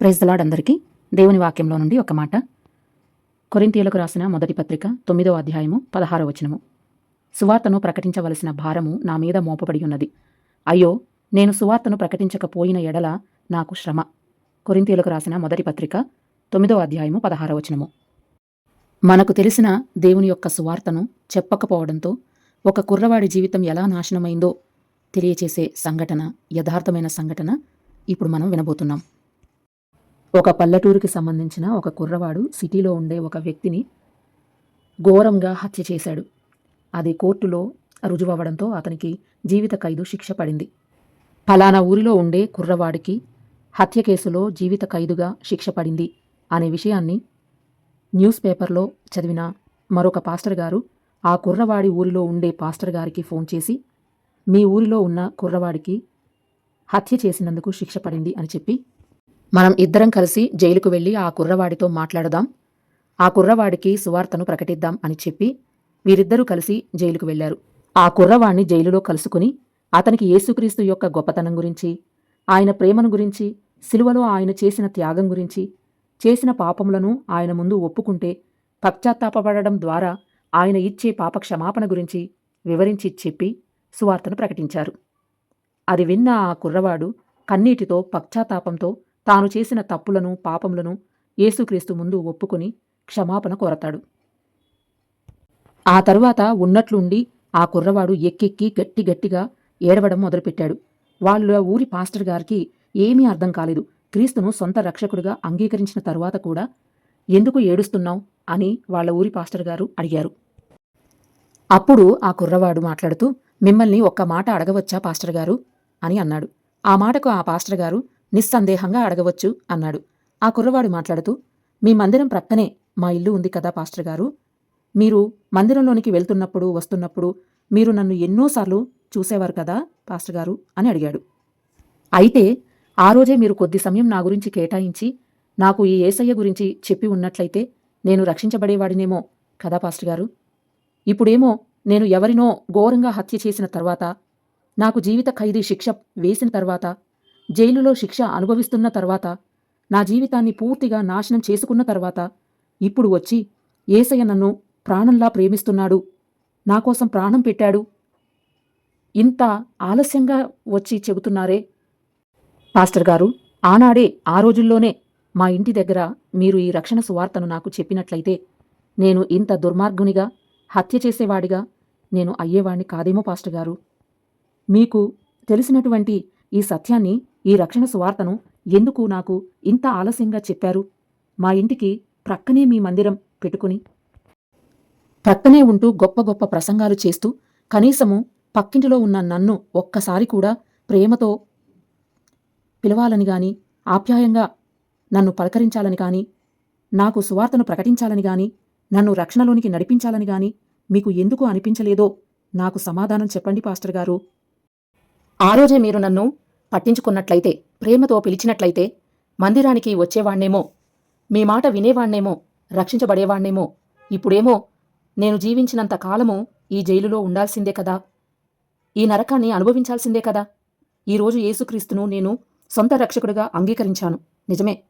Praise the Lord అందరికీ. దేవుని వాక్యంలో నుండి ఒక మాట. కొరింతీయులకు రాసిన మొదటి పత్రిక తొమ్మిదో అధ్యాయము పదహారో వచనము. సువార్తను ప్రకటించవలసిన భారము నా మీద మోపబడి ఉన్నది. అయ్యో నేను సువార్తను ప్రకటించకపోయిన ఎడల నాకు శ్రమ. కొరింతీయులకు రాసిన మొదటి పత్రిక తొమ్మిదో అధ్యాయము పదహారో వచనము. మనకు తెలిసిన దేవుని యొక్క సువార్తను చెప్పకపోవడంతో ఒక కుర్రవాడి జీవితం ఎలా నాశనమైందో తెలియచేసే సంఘటన యథార్థమైన సంఘటన ఇప్పుడు మనం వినబోతున్నాం. ఒక పల్లెటూరుకి సంబంధించిన ఒక కుర్రవాడు సిటీలో ఉండే ఒక వ్యక్తిని ఘోరంగా హత్య చేశాడు. అది కోర్టులో రుజువవ్వడంతో అతనికి జీవిత ఖైదు శిక్ష పడింది. ఫలానా ఊరిలో ఉండే కుర్రవాడికి హత్య కేసులో జీవిత ఖైదుగా శిక్ష పడింది అనే విషయాన్ని న్యూస్ పేపర్లో చదివిన మరొక పాస్టర్ గారు ఆ కుర్రవాడి ఊరిలో ఉండే పాస్టర్ గారికి ఫోన్ చేసి మీ ఊరిలో ఉన్న కుర్రవాడికి హత్య చేసినందుకు శిక్ష పడింది అని చెప్పి మనం ఇద్దరం కలిసి జైలుకు వెళ్ళి ఆ కుర్రవాడితో మాట్లాడదాం. ఆ కుర్రవాడికి సువార్తను ప్రకటిద్దాం అని చెప్పి వీరిద్దరూ కలిసి జైలుకు వెళ్ళారు ఆ కుర్రవాణ్ణి జైలులో కలుసుకుని అతనికి యేసుక్రీస్తు యొక్క గొప్పతనం గురించి ఆయన ప్రేమను గురించి సిలువలో ఆయన చేసిన త్యాగం గురించి చేసిన పాపములను ఆయన ముందు ఒప్పుకుంటే పశ్చాత్తాపపడడం ద్వారా ఆయన ఇచ్చే పాప క్షమాపణ గురించి వివరించి చెప్పి సువార్తను ప్రకటించారు. అది విన్న ఆ కుర్రవాడు కన్నీటితో పశ్చాత్తాపంతో తాను చేసిన తప్పులను పాపములను యేసుక్రీస్తు ముందు ఒప్పుకుని క్షమాపణ కోరతాడు. ఆ తరువాత ఉన్నట్లుండి ఆ కుర్రవాడు ఎక్కెక్కి గట్టి గట్టిగా ఏడవడం మొదలుపెట్టాడు. వాళ్ళ ఊరి పాస్టర్ గారికి ఏమీ అర్థం కాలేదు. క్రీస్తును సొంత రక్షకుడిగా అంగీకరించిన తరువాత కూడా ఎందుకు ఏడుస్తున్నావు అని వాళ్ళ ఊరి పాస్టర్ గారు అడిగారు. అప్పుడు ఆ కుర్రవాడు మాట్లాడుతూ మిమ్మల్ని ఒక్క మాట అడగవచ్చా పాస్టర్ గారు? అని అన్నాడు. ఆ మాటకు ఆ పాస్టర్ గారు నిస్సందేహంగా అడగవచ్చు అన్నాడు. ఆ కుర్రవాడు మాట్లాడుతూ మీ మందిరం ప్రక్కనే మా ఇల్లు ఉంది కదా పాస్టర్ గారు. మీరు మందిరంలోనికి వెళ్తున్నప్పుడు వస్తున్నప్పుడు మీరు నన్ను ఎన్నోసార్లు చూసేవారు కదా పాస్టర్ గారు అని అడిగాడు. అయితే ఆ రోజే మీరు కొద్ది సమయం నా గురించి కేటాయించి నాకు ఈ ఏసయ్య గురించి చెప్పి ఉన్నట్లయితే నేను రక్షించబడేవాడినేమో కదా పాస్టర్ గారు. ఇప్పుడేమో నేను ఎవరినో ఘోరంగా హత్య చేసిన తర్వాత నాకు జీవిత ఖైదీ శిక్ష వేసిన తర్వాత జైలులో శిక్ష అనుభవిస్తున్న తర్వాత నా జీవితాన్ని పూర్తిగా నాశనం చేసుకున్న తర్వాత ఇప్పుడు వచ్చి ఏసయ్య నన్ను ప్రాణంలా ప్రేమిస్తున్నాడు నా కోసం ప్రాణం పెట్టాడు. ఇంత ఆలస్యంగా వచ్చి చెబుతున్నారే? పాస్టర్ గారు ఆనాడే ఆ రోజుల్లోనే మా ఇంటి దగ్గర మీరు ఈ రక్షణ సువార్తను నాకు చెప్పినట్లయితే నేను ఇంత దుర్మార్గునిగా హత్య చేసేవాడిగా నేను అయ్యేవాణ్ణి కాదేమో పాస్టర్ గారు. మీకు తెలిసినటువంటి ఈ సత్యాన్ని ఈ రక్షణ సువార్తను ఎందుకు నాకు ఇంత ఆలస్యంగా చెప్పారు? మా ఇంటికి ప్రక్కనే మీ మందిరం పెట్టుకుని. ప్రక్కనే ఉంటూ గొప్ప గొప్ప ప్రసంగాలు చేస్తూ కనీసము పక్కింటిలో ఉన్న నన్ను ఒక్కసారి కూడా ప్రేమతో పిలవాలని గాని ఆప్యాయంగా నన్ను పలకరించాలని గాని నాకు సువార్తను ప్రకటించాలని గాని నన్ను రక్షణలోనికి నడిపించాలని గాని మీకు ఎందుకు అనిపించలేదో నాకు సమాధానం చెప్పండి పాస్టర్ గారు. ఆ రోజే మీరు నన్ను పట్టించుకున్నట్లయితే ప్రేమతో పిలిచినట్లయితే మందిరానికి వచ్చేవాణ్ణేమో మీ మాట వినేవాణ్ణేమో రక్షించబడేవాణ్ణేమో ఇప్పుడేమో నేను జీవించినంత కాలము ఈ జైలులో ఉండాల్సిందే కదా? ఈ నరకాన్ని అనుభవించాల్సిందే కదా? ఈరోజు యేసుక్రీస్తును నేను సొంత రక్షకుడిగా అంగీకరించాను. నిజమే.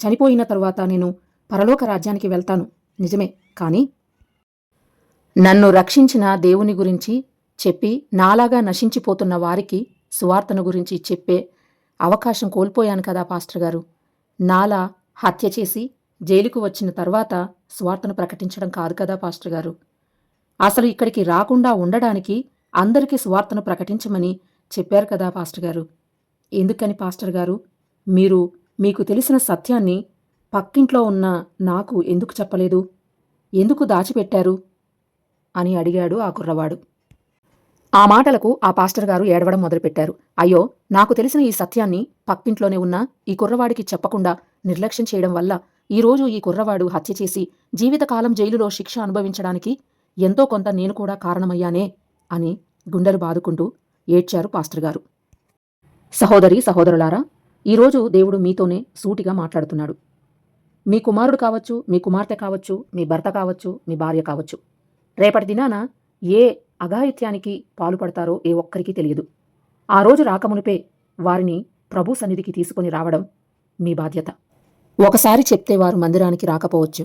చనిపోయిన తరువాత నేను పరలోక రాజ్యానికి వెళ్తాను. నిజమే. కానీ నన్ను రక్షించిన దేవుని గురించి చెప్పి నాలాగా నశించిపోతున్న వారికి సువార్తను గురించి చెప్పే అవకాశం కోల్పోయాను కదా పాస్టర్ గారు. నాలా హత్య చేసి జైలుకు వచ్చిన తర్వాత స్వార్తను ప్రకటించడం కాదు కదా పాస్టర్ గారు. అసలు ఇక్కడికి రాకుండా ఉండడానికి అందరికీ సువార్తను ప్రకటించమని చెప్పారు కదా పాస్టర్ గారు. ఎందుకని పాస్టర్ గారు? మీరు మీకు తెలిసిన సత్యాన్ని పక్కింట్లో ఉన్న నాకు ఎందుకు చెప్పలేదు? ఎందుకు దాచిపెట్టారు? అని అడిగాడు ఆ కుర్రవాడు. ఆ మాటలకు ఆ పాస్టర్ గారు ఏడవడం మొదలుపెట్టారు. అయ్యో నాకు తెలిసిన ఈ సత్యాన్ని పక్కింట్లోనే ఉన్న ఈ కుర్రవాడికి చెప్పకుండా నిర్లక్ష్యం చేయడం వల్ల ఈరోజు ఈ కుర్రవాడు హత్య చేసి జీవితకాలం జైలులో శిక్ష అనుభవించడానికి ఎంతో కొంత నేను కూడా కారణమయ్యానే అని గుండెలు బాదుకుంటూ ఏడ్చారు పాస్టర్ గారు. సహోదరి సహోదరులారా ఈరోజు దేవుడు మీతోనే సూటిగా మాట్లాడుతున్నాడు. మీ కుమారుడు కావచ్చు మీ కుమార్తె కావచ్చు మీ భర్త కావచ్చు మీ భార్య కావచ్చు. రేపటి దినాన ఏ అఘాయిత్యానికి పాల్పడతారో ఏ ఒక్కరికి తెలియదు. ఆ రోజు రాకమునిపే వారిని ప్రభు సన్నిధికి తీసుకొని రావడం మీ బాధ్యత. ఒకసారి చెప్తే వారు మందిరానికి రాకపోవచ్చు.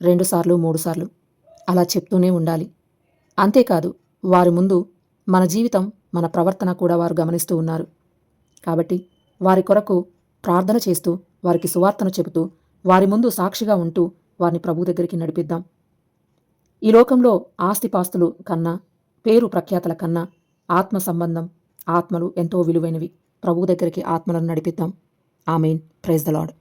రెండుసార్లు మూడుసార్లు అలా చెప్తూనే ఉండాలి. అంతేకాదు వారి ముందు మన జీవితం మన ప్రవర్తన కూడా వారు గమనిస్తూ ఉన్నారు. కాబట్టి వారి కొరకు ప్రార్థన చేస్తూ వారికి సువార్తను చెబుతూ వారి ముందు సాక్షిగా ఉంటూ వారిని ప్రభు దగ్గరికి నడిపిద్దాం. ఈ లోకంలో ఆస్తిపాస్తులు కన్నా పేరు ప్రఖ్యాతల కన్నా ఆత్మ సంబంధం ఆత్మలు ఎంతో విలువైనవి. ప్రభు దగ్గరికి ఆత్మలను నడిపిద్దాం. ఆమెన్. Praise the Lord